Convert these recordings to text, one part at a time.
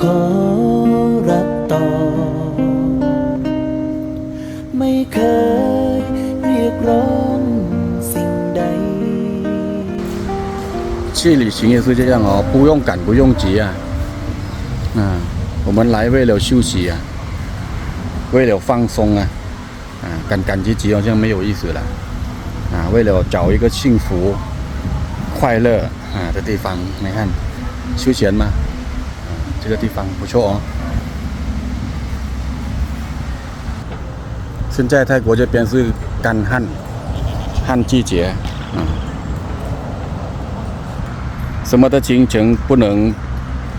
ขอรักต่อ ไม่เคยเรียกร้องสิ่งใด 去旅行也是这样哦，不用赶，不用急啊。啊，我们来为了休息啊，为了放松啊，啊，赶赶急急好像没有意思了。啊，为了找一个幸福、快乐啊的地方，你看，休闲嘛，啊， 这个地方不错哦。现在泰国这边是干旱，旱季节，啊。什么的行程不能，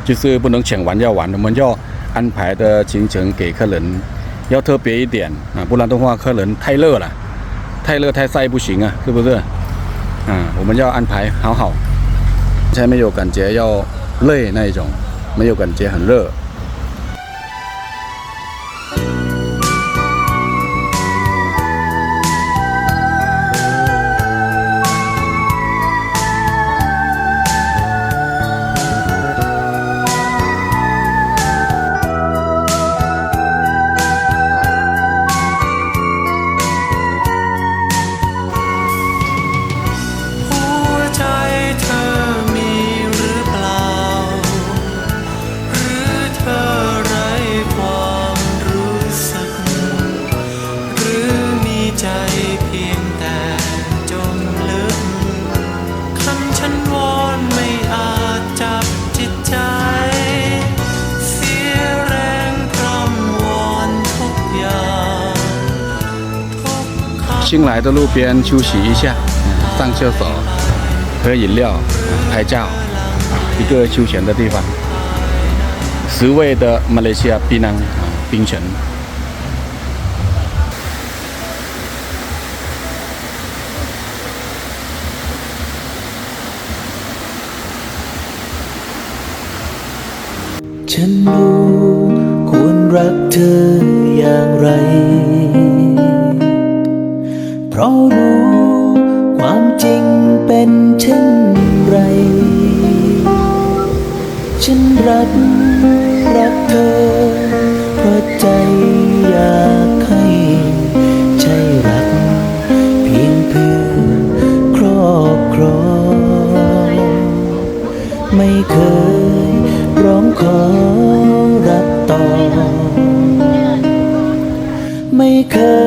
就是不能抢完要完，我们要安排的行程给客人要特别一点啊，不然的话客人太热了，太热太晒不行啊，是不是？啊，我们要安排好好，才没有感觉要累那一种， มาอยู่กันเจฮันอร์ 新来的路边休息一下，嗯上厕所，喝饮料，啊拍照，一个休闲的地方。十位的马来西亚槟榔啊槟城。ฉันรู้ควรรักเธออย่างไร เพ ราะรู้ความจริงเป็นเช่นไร ฉันรัก รักเธอ เพราะใจอยากให้ใจรัก เพียงเพื่อครอบครอง ไม่เคยร้องขอรับต่อ ไม่เคย